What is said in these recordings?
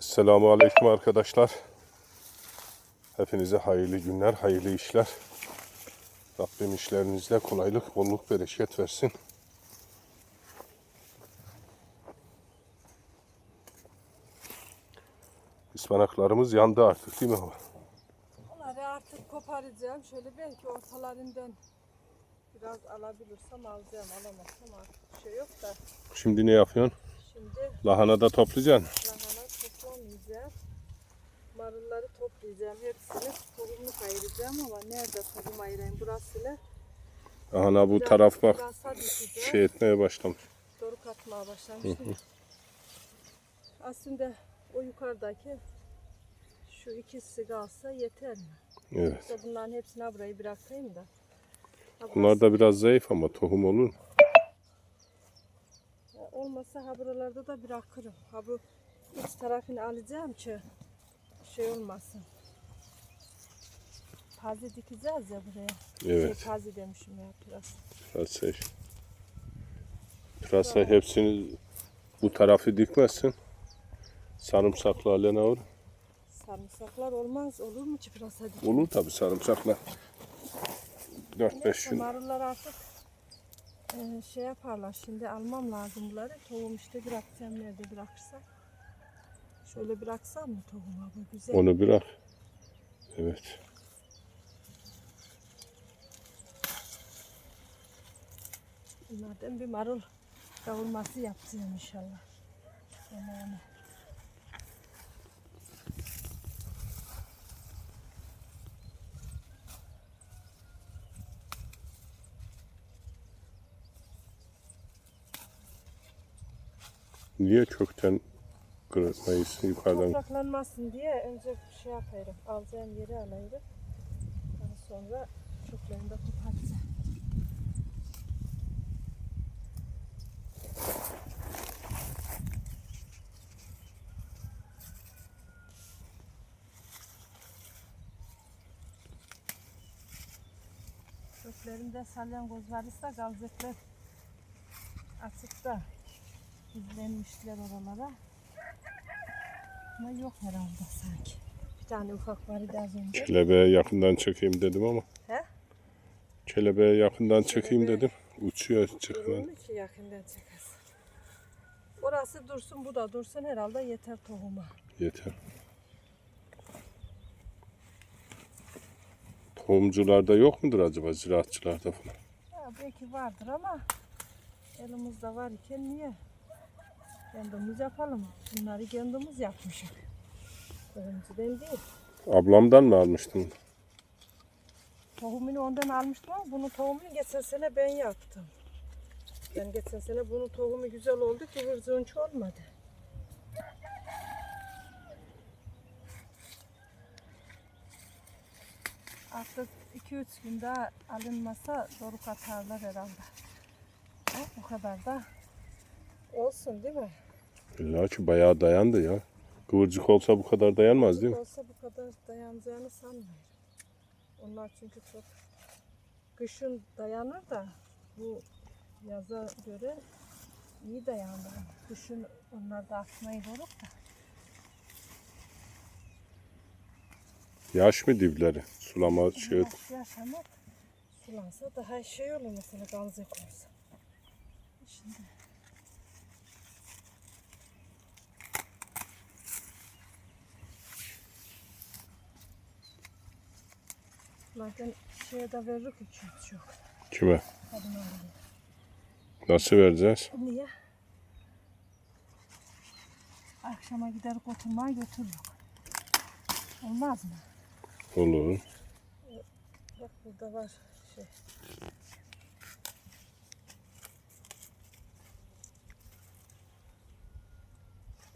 Selamun Aleyküm arkadaşlar. Hepinize hayırlı günler, hayırlı işler. Rabbim işlerinizde kolaylık, bolluk, bereket versin. Ispanaklarımız yandı artık değil mi baba? Onları artık koparacağım. Şöyle belki ortalarından biraz alabilirsem alacağım. Alamazsam artık bir şey yok da. Şimdi ne yapıyorsun? Şimdi Lahana da toplayacaksın. lahana toplamayacağım. Toplayacağım. Hepsini tohumunu ayıracağım ama nerede tohum ayırayım? Burasını Lahana bu biraz taraf bak dikeceğim. şey etmeye başlamış. Doğru katmaya başlamıştım. Aslında o yukarıdaki şu ikisi kalsa yeter mi? Evet. İşte bunların hepsini burayı bırakayım da. Ha, Bunlar da biraz zayıf ama tohum olur. Ya Olmasa ha buralarda da bırakırım. Ha bu iç tarafını alacağım ki şey olmasın. Taze dikeceğiz ya buraya. Evet. Şey, taze demişim ya. Pırasa iş. Pırasa hepsini bu tarafı dikmezsin. Sarımsaklı alene olur. Sarımsaklar olmaz. Olur mu ki pırasa dik? Olur tabi sarımsaklar. 4-5 Neyse, gün. marullar artık e, şey yaparlar. Şimdi almam lazım bunları. Tohum işte bırakacağım nerede bırakırsam. Şöyle bıraksam mı tohumu? Bu güzel. Onu bırak. Evet. Bunlardan bir marul kavurması yapacağım inşallah. Yani Niye kökten kırmayız yukarıdan? topraklanmasın diye önce şey yapayım. Alacağım yeri alayım. Daha sonra çöplerini de koparacağım. Çöplerinde salyangoz varsa kalacaklar açıkta gizlenmişler oralara. Ama yok herhalde sanki. Bir tane ufak vardı az önce. Kelebeğe yakından çekeyim dedim ama. He? Kelebeğe yakından çekeyim Kelebeğe- dedim. Uçuyor çıkıyor. Ki yakından çekersin. Orası dursun bu da dursun herhalde yeter tohuma. Yeter. Tohumcularda yok mudur acaba ziraatçılarda falan? Ya belki vardır ama elimizde var iken niye? Kendimiz yapalım. Bunları kendimiz yapmışız. Tohumcudan değil. Ablamdan mı almıştın? Tohumunu ondan almıştım ama bunun tohumunu geçen sene ben yaptım. Ben geçen sene bunun tohumu güzel oldu ki hırzınç olmadı. Artık 2-3 gün daha alınmasa doğru katarlar herhalde. Ha, bu kadar da olsun değil mi? İlla ki bayağı dayandı ya. Kıvırcık olsa bu kadar dayanmaz değil mi? Olsa bu kadar dayanacağını sanmıyorum. Onlar çünkü çok kışın dayanır da bu yaza göre iyi dayanır. Kışın onlar da atmayı olur da. Yaş mı dibleri? Sulama şey Yaş yaşamak sulansa daha şey olur mesela ganzek olsa. Şimdi Zaten şeye de verir küçük çok. kime? Nasıl vereceğiz? Niye? Akşama gider oturmaya götürürük. Olmaz mı? Olur. Bak burada var şey.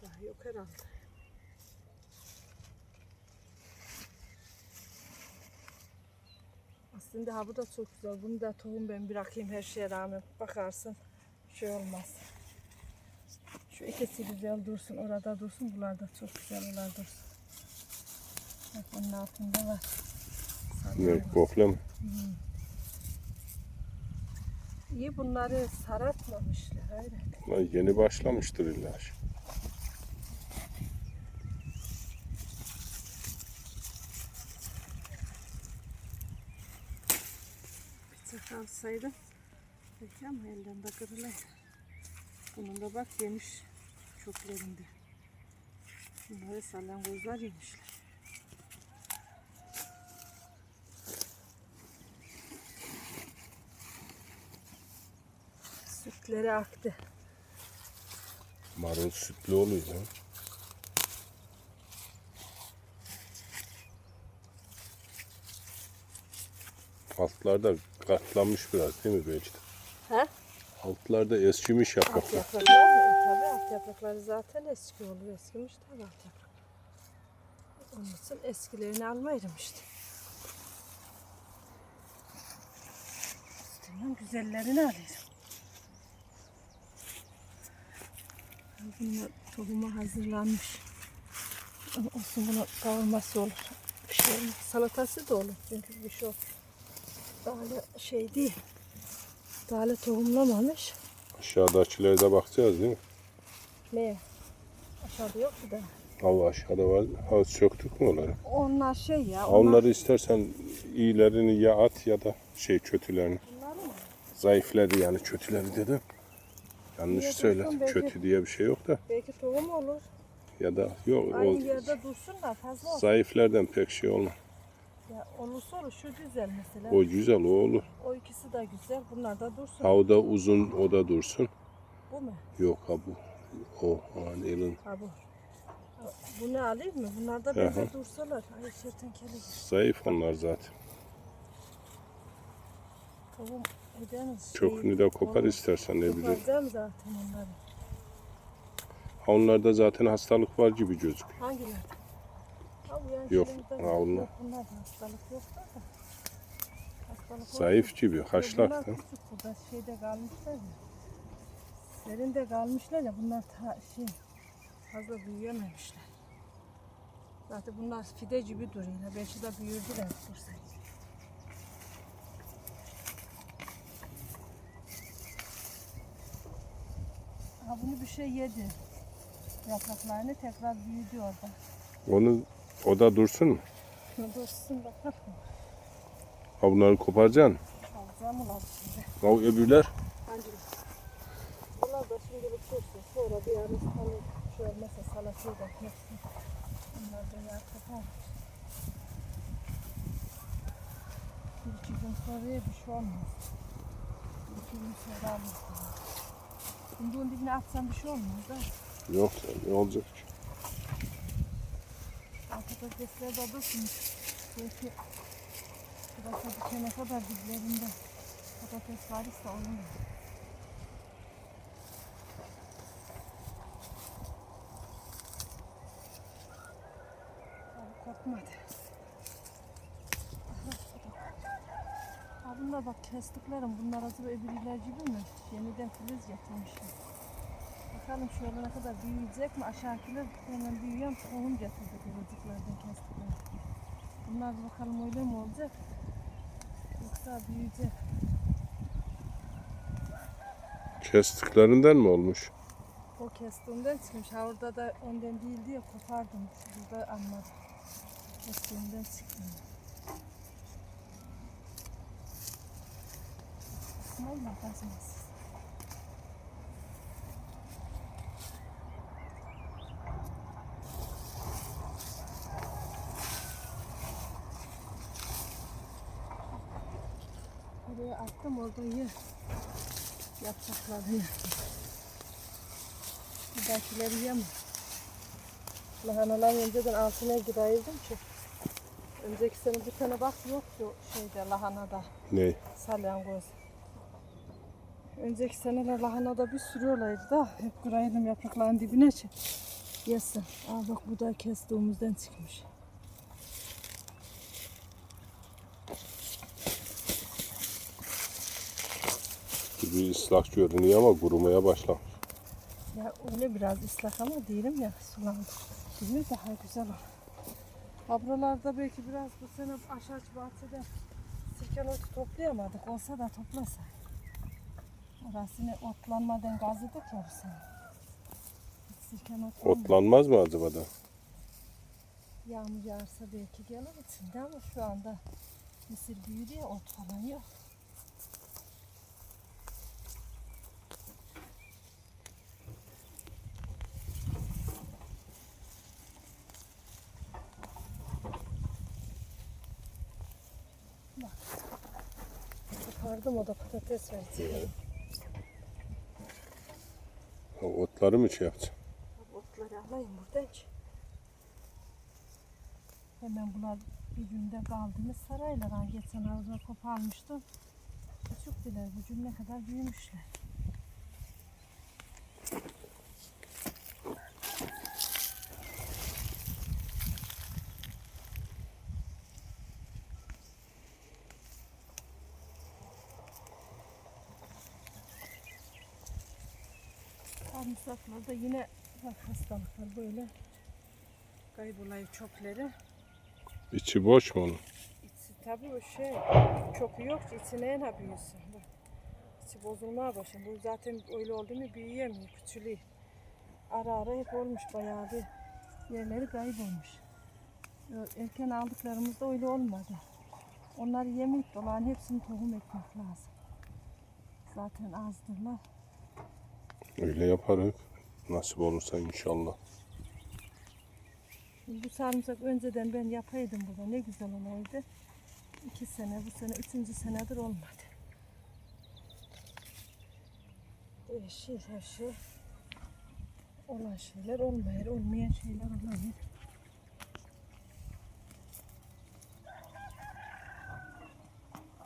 Daha yok herhalde. Aslında ha bu da çok güzel. Bunu da tohum ben bırakayım her şeye rağmen. Bakarsın şey olmaz. Şu ikisi güzel dursun. Orada dursun. Bunlar da çok güzel onlar dursun. Bak onun altında var. Ne kokla mı? İyi bunları sarartmamışlar öyle. Lan yeni başlamıştır illa şimdi. Bıçak alsaydım. Peki ama elden de. Bunun da bak yemiş çoklarında. Bunları salyangozlar yemişler. Sütleri aktı. Marul sütlü oluyor ya. Altlarda katlanmış biraz değil mi belki de? He? Altlarda eskimiş Alt yapraklar. yapraklar mı? E, tabii alt yaprakları zaten eski oluyor. Eskimiş tabii alt yaprak. Onun için eskilerini almayırım işte. Üstünden güzellerini alıyorum. Bunlar tohuma hazırlanmış. Olsun bunun kavurması olur. Şey. Salatası da olur. Çünkü bir şey yok. Daha şey değil. Daha tohumlamamış. Aşağıdakilere de bakacağız değil mi? Ne? Aşağıda yok mu da? Hava aşağıda var. Ha söktük mü onları? Onlar şey ya. Onlar, Onları istersen iyilerini ya at ya da şey kötülerini. Bunlar mı? Zayıfları yani kötüleri dedim. Yanlış diyorsun? Belki- Kötü diye bir şey yok da. Belki tohum olur. Ya da yok Aynı o yerde dursun da fazla olsun. zayıflardan pek şey olmaz. Ya olursa olur. Şu güzel mesela. O güzel o olur. O ikisi de güzel. Bunlar da dursun. Ha o da uzun o da dursun. Bu mu? Yok ha bu. O aman elin Ha bu. Ha, Bu ne alayım mı? Bunlar da böyle dursalar. Ay kertenkele gibi. zayıf onlar zaten. Tohum ederiz. Çokunu da kopar istersen ne bileyim. Zaten onları. Ha onlarda zaten hastalık var gibi gözüküyor. Hangileri? Ha bu yan Yok, şirinde- ha onlar. Yok bunlarda hastalık yok da. Hastalık Zayıf gibi Bunlar haşlak da. küçük burada şeyde kalmışlar ya. Serinde kalmışlar ya bunlar ta, şey fazla büyüyememişler. Zaten bunlar fide gibi duruyor. Belki de büyürdüler dursaydı. Ha bunu bir şey yedi. Yapraklarını tekrar büyüdü orada. Onu o da dursun mu? Dursun bakalım. Ha bunları koparacaksın. Alacağım ulan şimdi. Ha o öbürler Hangi? Bunlar da şimdilik dursun. Sonra bir yarın salı şey olmazsa salatayı da kessin. Bunlar da yer kapar. Bir iki gün sonraya bir şey olmaz. Bir iki gün sonra alırız. Bunun dibine atsam bir şey olmaz da. yok ne olacak ki? Patatesler de dursun. Belki burası dikene kadar diblerinde patates varsa olur. Abi kopmadı. Aha, bu da koptu. Ha bunlar bak kestiklerim. Bunlar acaba öbürler gibi mi? Yeniden filiz getirmişler. Bakalım şu olana kadar büyüyecek mi? Aşağıkiler hemen büyüyen tohum getirdi kıvırcıklardan kestikler. Bunlar bakalım öyle mi olacak? Yoksa büyüyecek. Kestiklerinden mi olmuş? O kestiğimden çıkmış. Ha orada da ondan değil diye kopardım. Burada anladım. Kestiğimden çıktım. İsmail mi? Kazmasız. Oraya attım orada ye. Yapacaklarını. Buradakileri yeme. Lahanalar önceden altına girayırdım ki. Önceki sene bir tane bak yoktu şeyde lahanada Ne? salyangoz. Önceki seneler lahanada bir sürü olaydı da hep kuraydım yaprakların dibine ki. Yesin. Aa bak bu da kestiğimizden çıkmış. Bir ıslak görünüyor ama kurumaya başlamış. Ya öyle biraz ıslak ama değilim ya sulandı. Değil daha güzel olur. Ha buralarda belki biraz bu sene aşağı bahçede sirken otu toplayamadık. Olsa da toplasak. Orasını otlanmadan gazladık ya sen. Sirken otlanmadı. Otlanmaz mı acaba da? Yağmur yağarsa belki gelir içinde ama şu anda mısır büyüdü ya ot falan yok. Bak. Çıkardım o da patates verdi. O otları mı şey yaptın? Otları alayım buradan ki. Hemen bunlar bir günde kaldığımız saraylar. Ha, geçen arada koparmıştım. Küçük bile bu ne kadar büyümüşler. Sarımsaklarda yine bak hastalıklar böyle kaybolayı çöpleri. İçi boş mu onun? İçi tabii o şey çok yok ki içine ne büyüsün. Bak. İçi bozulmaya başladı. Bu zaten öyle oldu mu büyüyemiyor, küçülüyor. Ara ara hep olmuş bayağı bir yerleri kaybolmuş. Erken aldıklarımızda öyle olmadı. Onları yemeyip dolan hepsini tohum ekmek lazım. Zaten azdırlar. Öyle yaparız. Nasip olursa inşallah. Bu sarımsak önceden ben yapaydım burada. Ne güzel olaydı. İki sene, bu sene, üçüncü senedir olmadı. Değişir her şey. Olan şeyler olmayır, olmayan şeyler olabilir.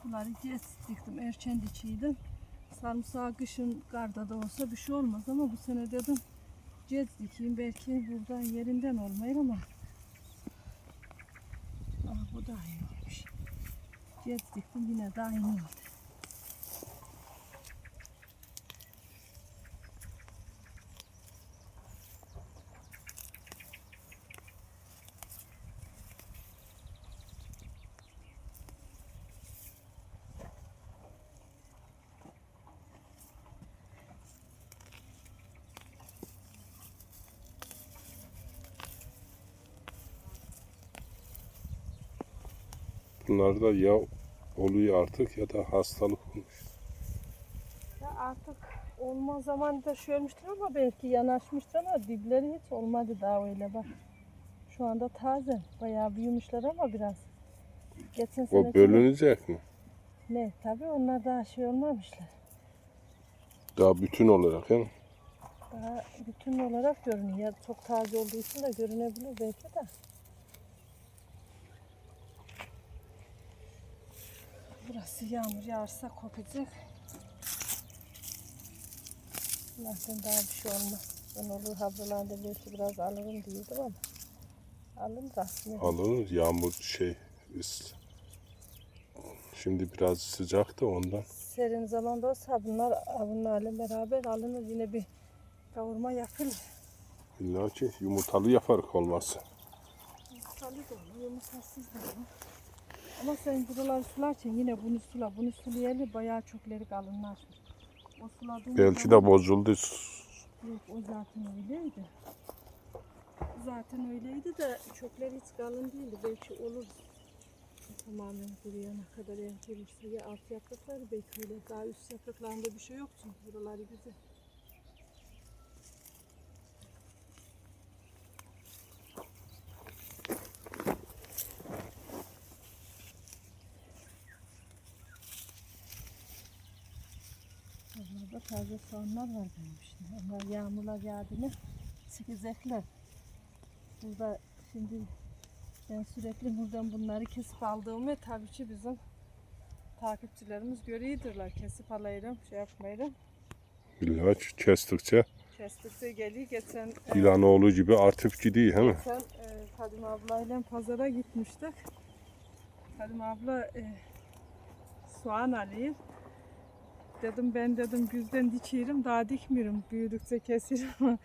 Bunları geç diktim, erken dikiydim. Sarımsağı kışın karda da olsa bir şey olmaz ama bu sene dedim Cez dikeyim belki buradan yerinden olmayır ama Aa, bu da iyi olmuş. Cez diktim yine de aynı oldu. Bunlarda ya oluyor artık ya da hastalık olmuş. Ya artık olma zamanı da şey olmuştur ama belki yanaşmıştır ama dipleri hiç olmadı daha öyle bak. Şu anda taze. Bayağı büyümüşler ama biraz. Geçen sene O bölünecek mi? Ne tabii onlar daha şey olmamışlar. Daha bütün olarak yani. Daha bütün olarak görünüyor. Ya çok taze olduğu için de görünebilir belki de. Burası yağmur yağarsa kopacak. Zaten daha bir şey olmaz. Ben olur havlularda belki biraz alırım diyordum ama. Alırım da. Alınır yağmur şey. is- Şimdi biraz sıcak da ondan. Serin zamanda olsa bunlar bunlarla beraber alınır. Yine bir kavurma yapılır. İlla ki yumurtalı yaparız olmazsa. Yumurtalı da olur, yumurtasız da olur. Ama sen buraları sularken yine bunu sula. Bunu sulayalı bayağı çöpleri kalınlaşmış. O suladığın Belki de bozuldu. Yok o zaten öyleydi. Zaten öyleydi de çöpler hiç kalın değildi. Belki olur. Tamamen kuruyana kadar eğer olursa ya alt yaprakları belki öyle. Daha üst yapraklarında bir şey yok çünkü buraları güzel. Buralarda taze soğanlar var benim işte. Onlar yağmurlar yağdı mı çıkacaklar. Burada şimdi ben sürekli buradan bunları kesip aldığım ve tabii ki bizim takipçilerimiz görüyorlar. Kesip alayım, şey yapmayırım. İlla kestikçe Kestikçe geliyor. Geçen e, İlanoğlu gibi artıp gidiyor he mi? Geçen e, Fadime ablayla pazara gitmiştik. Fadime abla e, soğan alayım. Dedim ben dedim güzden dikiyorum daha dikmiyorum. Büyüdükçe kesiyorum.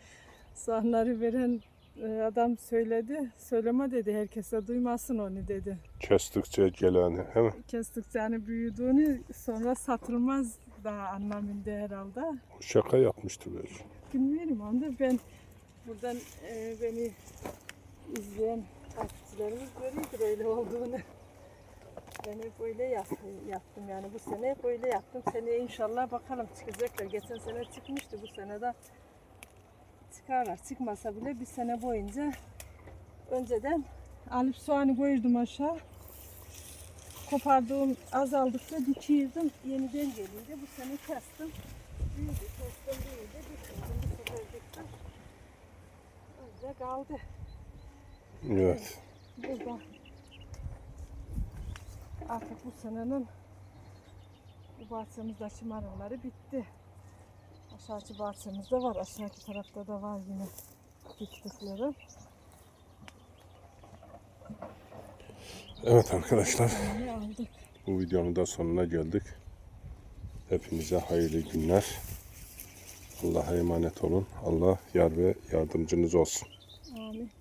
Soğanları veren e, adam söyledi. Söyleme dedi herkese duymasın onu dedi. Kestikçe geleni he mi? Kestikçe hani büyüdüğünü sonra satılmaz daha anlamında herhalde. O şaka yapmıştı belki. Bilmiyorum onu ben buradan e, beni izleyen takipçilerimiz görüyordur öyle olduğunu. Ben hep öyle yap- yaptım yani bu sene hep öyle yaptım. Seneye inşallah bakalım çıkacaklar. Geçen sene çıkmıştı bu sene de çıkarlar. Çıkmasa bile bir sene boyunca önceden alıp soğanı koyurdum aşağı. kopardığım azaldıkça dikiyordum. Yeniden gelince bu sene kestim. Büyüdü, kestim büyüdü. Dikiyordum bu sefer diktim. Öyle kaldı. Evet. Burada artık bu senenin bu bahçemizdeki marulları bitti. Aşağıki bahçemizde var. Aşağıki tarafta da var yine diktiklerim. Evet arkadaşlar. Bu videonun da sonuna geldik. Hepinize hayırlı günler. Allah'a emanet olun. Allah yar ve yardımcınız olsun. Amin.